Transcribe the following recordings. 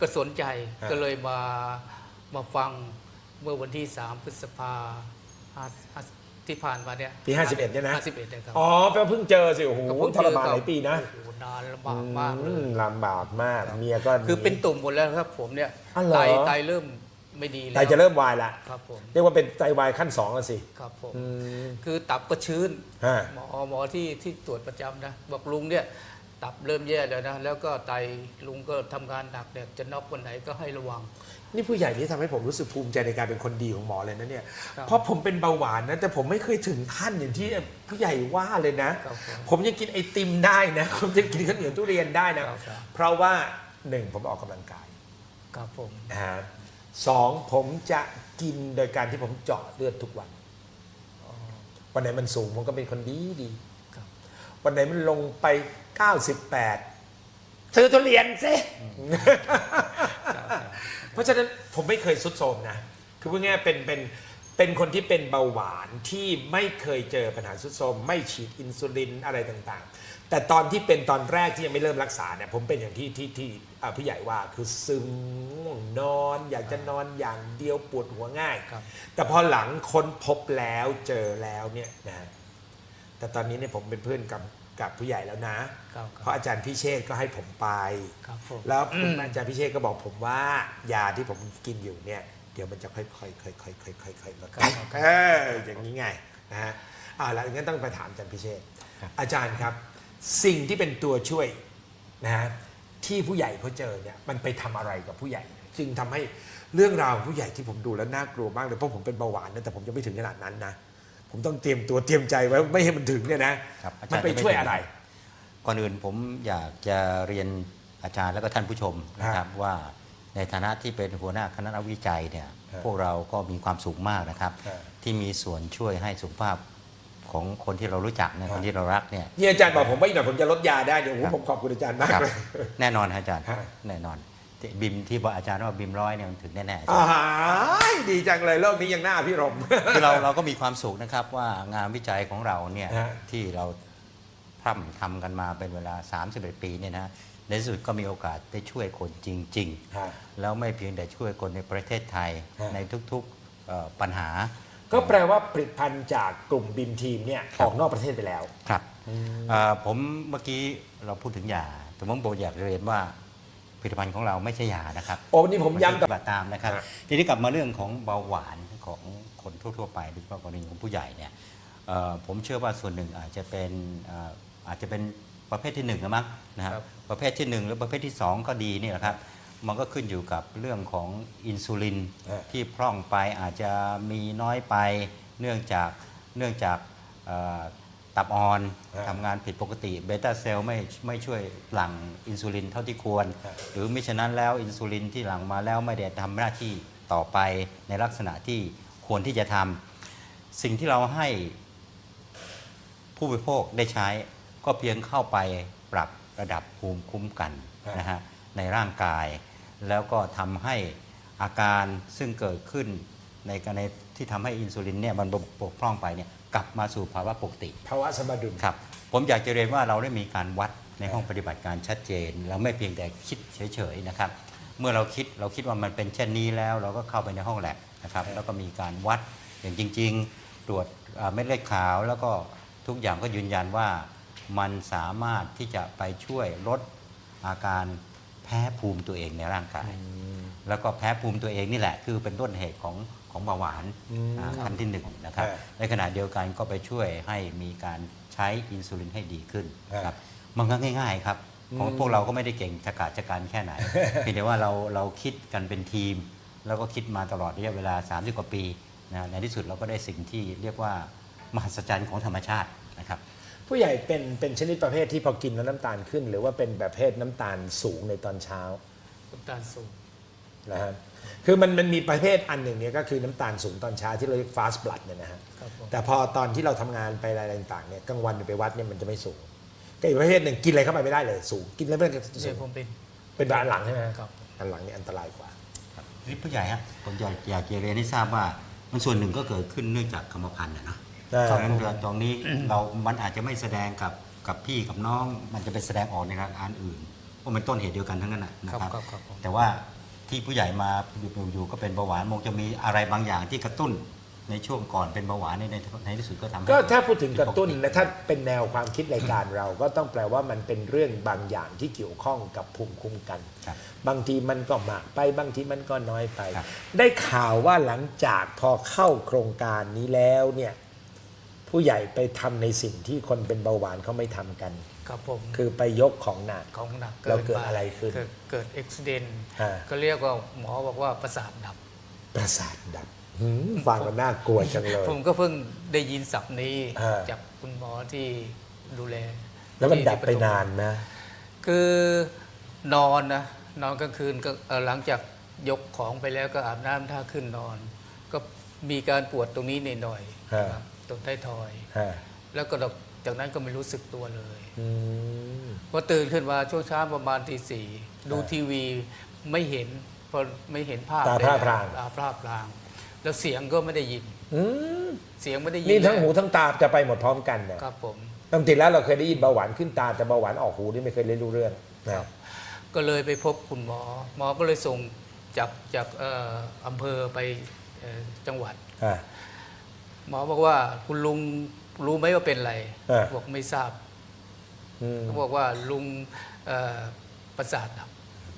ก็สนใจฮะก็เลยมามาฟังเมื่อวันที่ 3 พฤษภาห้าห้าที่ผ่านมาเนี่ยปี51เนี่ยนะ51เนี่ยครับอ๋อแปลว่าเพิ่งเจอสิโอ้โหก็เพิ่งทรมานหลายปีนะโอ้โหนานลำบากมากเลอืยลำบากมากเมียก็คือเป็นตุ่มหมดแล้วครับผมเนี่ยอ๋อเหรอไตไตเริ่มไม่ดีแล้วไตจะเริ่มวายละครับผมเรียกว่าเป็นไตวายขั้นสองแล้วสิครับผมอืมคือตับก็ชื้นฮะหมอหมอที่ที่ตรวจประจำนะบอกลุงเนี่ย ตับเริ่มแย่แล้วนะ แล้วก็ไตลุงก็ทำงานหนักเนี่ยจะน็อกวันไหนก็ให้ระวัง นี่ผู้ใหญ่นี่ทำให้ผมรู้สึกภูมิใจในการเป็นคนดีของหมอเลยนะเนี่ยครับเพราะผมเป็นเบาหวานนะ แต่ผมไม่เคยถึงขั้นอย่างที่ผู้ใหญ่ว่าเลยนะครับผมผมยังกินไอติมได้นะ ผมยังกินข้าวเหนียวทุเรียนได้นะครับครับเพราะว่าหนึ่งผมออกกำลังกายครับผมนะฮะสองผมจะกินโดยการที่ผมเจาะเลือดทุกวันวันไหนมันสูงผมก็เป็นคนดีดีครับ วันไหนมันลงไป 98 ซื้อทุเรียนซิเพราะฉะนั้นผมไม่เคยสุดโทรมนะ คือพูดง่ายๆเป็นเป็นเป็นคนที่เป็นเบาหวานที่ไม่เคยเจอปัญหาสุดโทรมไม่ฉีดอินซูลินอะไรต่างๆ แต่ตอนที่เป็นตอนแรกที่ยังไม่เริ่มรักษาเนี่ยผมเป็นอย่างที่ที่ที่อ่าผู้ใหญ่ว่าคือซึมง่วงนอน อยากจะนอนอย่างเดียวปวดหัวง่าย ครับ แต่พอหลังค้นพบแล้วเจอแล้วเนี่ยนะฮะ แต่ตอนนี้เนี่ยผมเป็นเพื่อนกับ กับผู้ใหญ่แล้วนะ ครับเพราะอาจารย์พิเชษก็ให้ผมไป ครับผมแล้วอาจารย์พิเชษก็บอกผมว่ายาที่ผมกินอยู่เนี่ย เดี๋ยวมันจะค่อยๆค่อยๆค่อยๆค่อยๆค่อยๆค่อยๆลดครับเอออย่างนี้ไงนะฮะอ่าแล้วงั้นต้องไปถามอาจารย์พิเชษอาจารย์ครับ สิ่งที่เป็นตัวช่วยนะฮะที่ผู้ใหญ่เขาเจอเนี่ยมันไปทำอะไรกับผู้ใหญ่ จึงทำให้เรื่องราวของผู้ใหญ่ที่ผมดูแล้วน่ากลัวมากเลยเพราะผมเป็นเบาหวานนะแต่ผมยังไม่ถึงขนาดนั้นนะ ผมต้องเตรียมตัวเตรียมใจไว้ไม่ให้มันถึงเนี่ยนะ ครับอาจารย์มันไปช่วยอะไร ก่อนอื่นผมอยากจะเรียนอาจารย์และก็ท่านผู้ชมนะครับว่าในฐานะที่เป็นหัวหน้าคณะนักวิจัยเนี่ยครับพวกเราก็มีความสุขมากนะครับครับ ที่มีส่วนช่วยให้สุขภาพของคนที่เรารู้จักเนี่ยครับคนที่เรารักเนี่ยนี่อาจารย์บอกผมว่าอีกหน่อยผมจะลดยาได้เดี๋ยวโอ้โหครับผมขอบคุณอาจารย์มากครับเลย แน่นอนฮะอาจารย์ ฮะ แน่นอนที่ บิมที่บอกอาจารย์ว่าบิมร้อยเนี่ยมันถึงแน่ๆอาจารย์อ่าดีจังเลยโลกนี้ยังหน้าพี่รม คือเราเราก็มีความสุขนะครับว่างานวิจัยของเราเนี่ยฮะ ที่เราพร่ำทำกันมาเป็นเวลา 31 ปีเนี่ยนะในที่สุดก็มีโอกาสได้ช่วยคนจริง ฮะ ๆ แล้วไม่เพียงแต่ช่วยคนในประเทศไทยฮะ ในทุกๆเอ่อปัญหา ก็แปลว่าผลิตภัณฑ์จากกลุ่มบิมทีมเนี่ยครัอบ อกนอกประเทศไปแล้ว ครับเอ่อผมเมื่อกี้เราพูดถึงยาแต่ผมบอกอยากเรียนว่า ผลิตภัณฑ์ของเราไม่ใช่ยานะครับโอ้นี่ผมย้ำปกับฏิบัติตามนะครับฮะทีนี้กลับมาเรื่องของเบาหวานของคนทั่ว ๆ ไปโดยเฉพาะกรณีของผู้ใหญ่เนี่ยเอ่อผมเชื่อว่าส่วนหนึ่งอาจจะเป็นเอ่ออาจจะเป็นประเภทที่หนึ่งนะมั้งนะครับครับ ประเภทที่หนึ่งหรือประเภทที่สองก็ดีนี่แหละครับ มันก็ขึ้นอยู่กับเรื่องของอินซูลินฮะที่พร่องไปอาจจะมีน้อยไปเนื่องจากเนื่องจากเอ่อ ตับอ่อนฮะทำงานผิดปกติเบต้าเซลล์ไม่ไม่ช่วยหลั่งอินซูลินเท่าที่ควรฮะหรือมิฉะนั้นแล้วอินซูลินที่หลั่งมาแล้วไม่ได้ทำหน้าที่ต่อไปในลักษณะที่ควรที่จะทำสิ่งที่เราให้ผู้บริโภคได้ใช้ ก็เพียงเข้าไปปรับระดับภูมิคุ้มกันฮะนะฮะในร่างกาย แล้วก็ทำให้อาการซึ่งเกิดขึ้นในกรณีที่ทำให้อินซูลินเนี่ยมันบกพร่องไปเนี่ย กลับมาสู่ภาวะปกติภาวะสมดุล ครับ ผมอยากจะเรียนว่าเราได้มีการวัดในห้องปฏิบัติการชัดเจน เราไม่เพียงแต่คิดเฉยๆนะครับ เมื่อเราคิดเราคิดว่ามันเป็นเช่นนี้แล้ว เราก็เข้าไปในห้องแลบนะครับ แล้วก็มีการวัดอย่างจริง ๆ ตรวจเอ่อเม็ดเลือดขาว แล้วก็ทุกอย่างก็ยืนยันว่ามันสามารถที่จะไปช่วยลดอาการ แพ้ภูมิตัวเองในร่างกาย แล้วก็แพ้ภูมิตัวเองนี่แหละ คือเป็นต้นเหตุของของเบาหวานอืมอ่าขั้นที่หนึ่งนะครับฮะในขณะเดียวกันก็ไปช่วยให้มีการใช้อินซูลินให้ดีขึ้นฮะครับมันก็ง่าย ๆครับของอืมพวกเราก็ไม่ได้เก่งชะกาจชะการแค่ไหนเพียงแต่ว่าเราเราคิดกันเป็นทีม แล้วก็คิดมาตลอดระยะเวลา 30 กว่าปีนะในที่สุดเราก็ได้สิ่งที่เรียกว่ามหัศจรรย์ของธรรมชาตินะครับ ผู้ใหญ่เป็นเป็นชนิดประเภทที่พอกินแล้วน้ำตาลขึ้น หรือว่าเป็นประเภทน้ำตาลสูงในตอนเช้าน้ำตาลสูง นะฮะคือมันมันมีประเภทอันหนึ่งเนี่ยก็คือน้ำตาลสูงตอนเช้าที่เราเรียก fast blood เนี่ยนะฮะครับผม แต่พอตอนที่เราทำงานไปอะไรต่างๆเนี่ยกลางวันไปวัดเนี่ยมันจะไม่สูงก็อีกประเภทหนึ่งกินอะไรเข้าไปไม่ได้เลยสูงกินแล้วไม่ได้สูเนี่ยงผมเป็น เป็นแบบอันหลังใช่ไหมฮะครับ อันหลังนี่อันตรายกว่า นี่ผู้ใหญ่ฮะผมอยากอยากจะเรียนให้ทราบว่า มันส่วนหนึ่งก็เกิดขึ้นเนื่องจากกรรมพันธุ์นะเนาะ ใช่ เพราะฉะนั้นตรงนี้เรามันอาจจะไม่แสดงกับกับพี่กับน้อง มันจะไปแสดงออกในอาการอื่นเพราะมันต้นเหตุเดียวกันทั้งนั้นนะนะคครัรับบครับครับผม แต่ว่าที่ผู้ใหญ่มาอยู่อยู่ก็เป็นเบาหวานมงจะมีอะไรบางอย่างที่กระตุ้นในช่วงก่อนเป็นเบาหวานในในในที่สุดก็ทำให้ ก็ถ้าพูดถึงกระตุ้นผิดปนะถ้าเป็นแนวความคิดรายการเรา ก็ต้องแปลว่ามันเป็นเรื่องบางอย่างที่เกี่ยวข้องกับภูมิคุ้มกัน ครับบางทีมันก็มากไปบางทีมันก็น้อยไป ครับ ได้ข่าวว่าหลังจากพอเข้าโครงการนี้แล้วเนี่ย ผู้ใหญ่ไปทำในสิ่งที่คนเป็นเบาหวานเขาไม่ทำกัน ครับผม คือไปยกของหนักของหนักแล้วเกิดปอะไรขึ้น เกิดเกิดอุบิเหตุอ่าก็เรียกว่าหมอบอกว่าประสาทดับ ประสาทดับหืมฟังแล้วน่ากลัวจังเลย ผมก็เพิ่งได้ยินศัพท์นี้อ่าจากคุณหมอที่ดูแล แล้วมันที่ดับไปที่ระตูนานนะ คือนอนนะนอนกลางคืนก็เอ่อหลังจากยกของไปแล้วก็อาบน้ำท่าขึ้นนอน ก็มีการปวดตรงนี้นิดหน่อยฮะนะครับ ตรงท้ายทอย ฮะแล้วก็จากนั้นก็ไม่รู้สึกตัวเลยอืม พอตื่นขึ้นมาช่วงเช้าประมาณตีสี่ดูฮะทีวีไม่เห็นเพอไม่เห็นภาพตาพร่าพราง ตาพร่าพราง แล้วเสียงก็ไม่ได้ยิน อืมเสียงไม่ได้ยินนี่ทั้งเลยหูทั้งตาจะไปหมดพร้อมกันเนี่ยครับผม ปกติแล้วเราเคยได้ยินเบาหวานขึ้นตาแต่เบาหวานออกหูนี่ไม่เคยได้รู้เรื่องคนะรับก็เลยไปพบคุณหมอ หมอก็เลยส่งจากจากเอ่ออำเภอไปเอ่อจังหวัด อ่า หมอบอกว่าคุณลุงรู้ไหมว่าเป็นอะไรเออบอกไม่ทราบอืมเขาบอกว่าลุงเอ่อประสาทดับ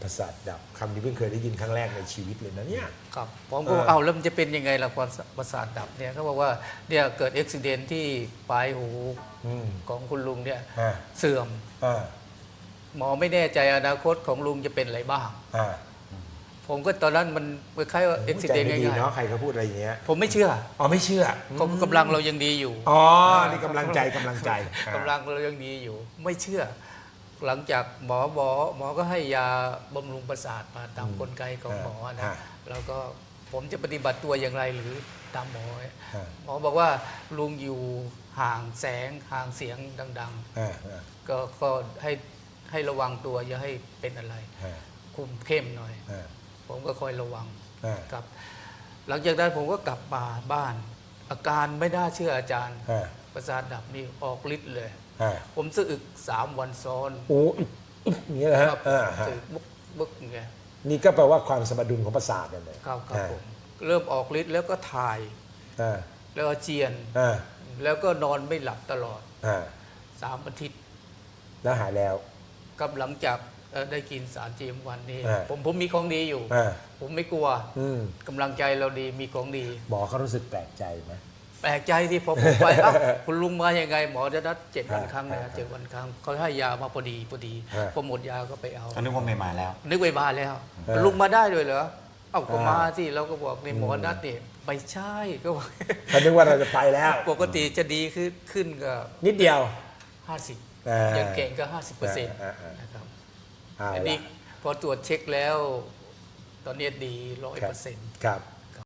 ประสาทดับคำนี้เพิ่งเคยได้ยินครั้งแรกในชีวิตเลยนะเนี่ย ครับผมก็บอกเออ เอาแล้วมันจะเป็นยังไงล่ะความประสาทดับเนี่ยเขาบอกว่าเนี่ยเกิดอุบิเหตุที่ปลายหูอืมของคุณลุงเนี่ยอ่าเสื่อม อ่าหมอไม่แน่ใจอนาคตของลุงจะเป็นอะไรบ้าง อ่า ผมก็ตอนนั้นมันคล้ายๆว่าอุบิใจเหตุไม่ดีง่ายเนาะใครเขาพูดอะไรอย่างเงี้ยๆผมไม่เชื่ออ๋อไม่เชื่อเขากำลังเรายังดีอยู่ อ๋อนี่กำลังใจกำลังใจอ่ากำลังเรายังดีอยู่ ไม่เชื่อ หลังจากหมอหมอหมอก็ให้ยาบำรุงประสาทมาตามกลไกของหมอนะอ่าแล้วก็ผมจะปฏิบัติตัวอย่างไรหรือตามหมอ อ่าหมอบอกว่าลุงอยู่ห่างแสงห่างเสียงดัง อ่าอ่าๆ ก็ก็ให้ให้ระวังตัวอย่าให้เป็นอะไร อ่าคุมเข้มหน่อย อ่า ผมก็คอยระวังอ่าครับ หลังจากนั้นผมก็กลับมาบ้าน อาการไม่น่าเชื่ออาจารย์ อ่าประสาทดับนี่ออกฤทธิ์เลย อ่าผมสะอึกสามวันซ้อนโอ้อึ๊บอึ๊บอย่างเงี้ยนะฮะครับอ่าฮะสะอึกบึกบึกอย่างเงี้ย นี่ก็แปลว่าความสมดุลของประสาทนั่นเลยครับครับอ่าผมเริ่มออกฤทธิ์แล้วก็ถ่าย อ่าแล้วอาเจียน อ่าแล้วก็นอนไม่หลับตลอดอ่าสามอาทิตย์แล้วหายแล้ว กับหลังจาก เอ่อได้กินสารจีมวันนี้อ่าผมผมมีของดีอยู่ อ่า ผมไม่กลัวอืมกำลังใจเราดีมีของดี หมอเขารู้สึกแปลกใจไหม แปลกใจที่พอผมไป เอ้าคุณลุงมายังไง หมอจะนัดเจ็ดวันอ่าครั้งนะอ่าเจ็ดวันครั้งเขาให้ยามาพอดีพอดีอ่าพอหมดยาก็ไปเอา ก็นึกว่าไม่มาแล้ว นึกไว้บานแล้วเออลุงมาได้ด้วยเหรอ เอ้าก็อ่ามมาสิเราก็บอกในหมอนัดนี่ไม่ใช่ก็บอกเขานึกว่าเราจะไปแล้ว ปกติจะดีขึ้นขึ้นก็นิดเดียว ห้าสิบอ่าอย่างเก่งก็ห้าสิบเปอร์เซ็นต์อ่าอ่านะครับเอาอันนี้ละพอตรวจเช็คแล้ว ตอนนี้ดีร้อยครัเปอบร์เซ็นต์ครับ